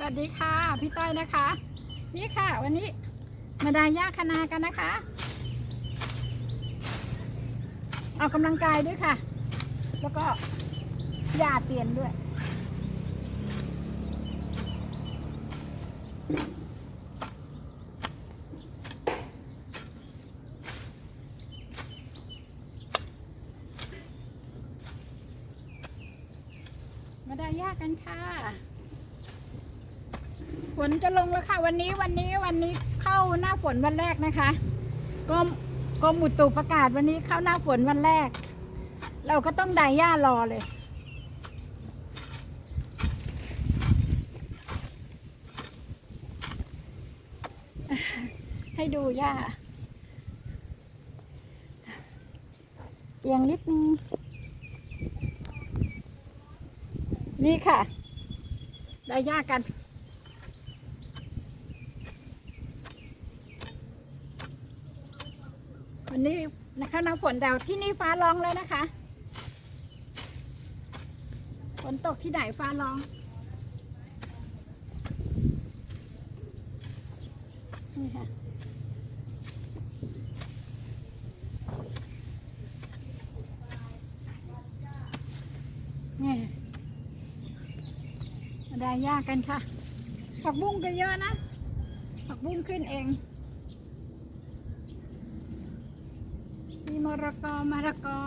สวัสดีค่ะ พี่ต้อยนะคะ นี่ค่ะ วันนี้มาดายาคณากันนะคะ ออกกำลังกายด้วยค่ะ แล้วก็ยาเตียนด้วยมาดายากันค่ะ ฝนจะลงแล้วค่ะ วันนี้วันนี้วันนี้เข้าหน้าฝนวันแรกนะคะกรมกรมอุตุประกาศวันนี้เข้าหน้าฝนวันแรก เราก็ต้องไดหญ้ารอเลย ให้ดูหญ้าเอียงนิดนึงนี่ค่ะ ไดหญ้ากัน วันนี้นะคะน้ำฝนแต่ที่นี่ฟ้าร้องแล้วนะคะฝนตกที่ไหนฟ้าร้องนี่ค่ะนี่มาได้ยากกันค่ะผักบุ้งก็เยอะนะผักบุ้งขึ้นเอง มีมะ ระกอมะระกอ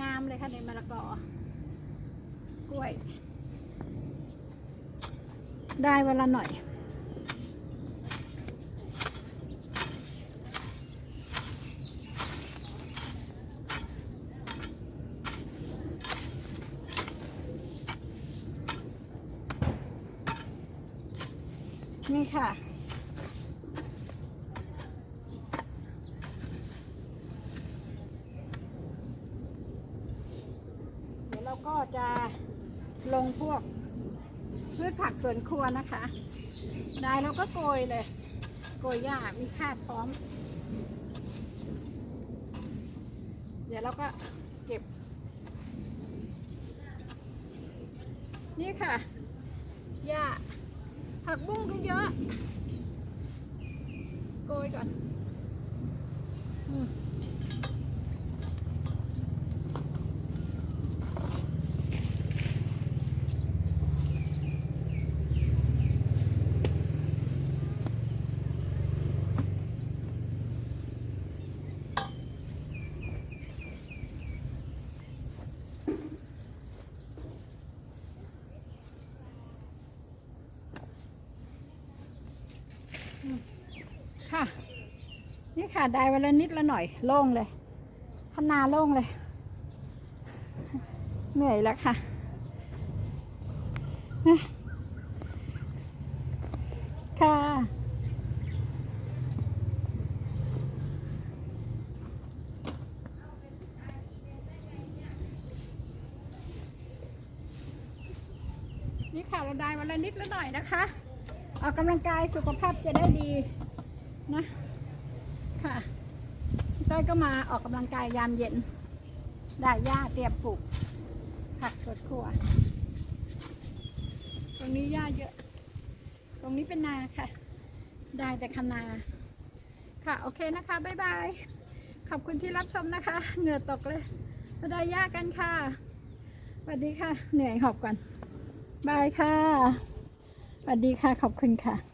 งามเลยค่ะในมะระกอกล้วย ได้เวลาหน่อย นี่ค่ะ เดี๋ยวเรา ก็จะลงพวกพืชผักสวนครัวนะคะ ได้เราก็โกยเลย โกยหญ้ามีคาดพร้อม เดี๋ยวเราก็เก็บ นี่ค่ะหญ้าผักบุ้งก็เยอะ โกยก่อน อืม ค่ะ นี่ค่ะ ได้วันละนิดละหน่อย โล่งเลยพนาโล่งเลย เหนื่อยแล้วค่ะนะค่ะ นี่ค่ะ เราได้วันละนิดละหน่อยนะคะ ออกกำลังกายสุขภาพจะได้ดีนะค่ะต้อยก็มาออกกำลังกายยามเย็นได้หญ้าเตรียมปลูก ผักสวนครัว ตรงนี้หญ้าเยอะ ตรงนี้เป็นนาค่ะ ได้แต่คนา ค่ะ โอเคนะคะ บ๊ายบาย ขอบคุณที่รับชมนะคะ เหงื่อตกเลยมาได้หญ้ากันค่ะสวัสดีค่ะ เหนื่อยหอบก่อนบายค่ะ สวัสดีค่ะ ขอบคุณค่ะ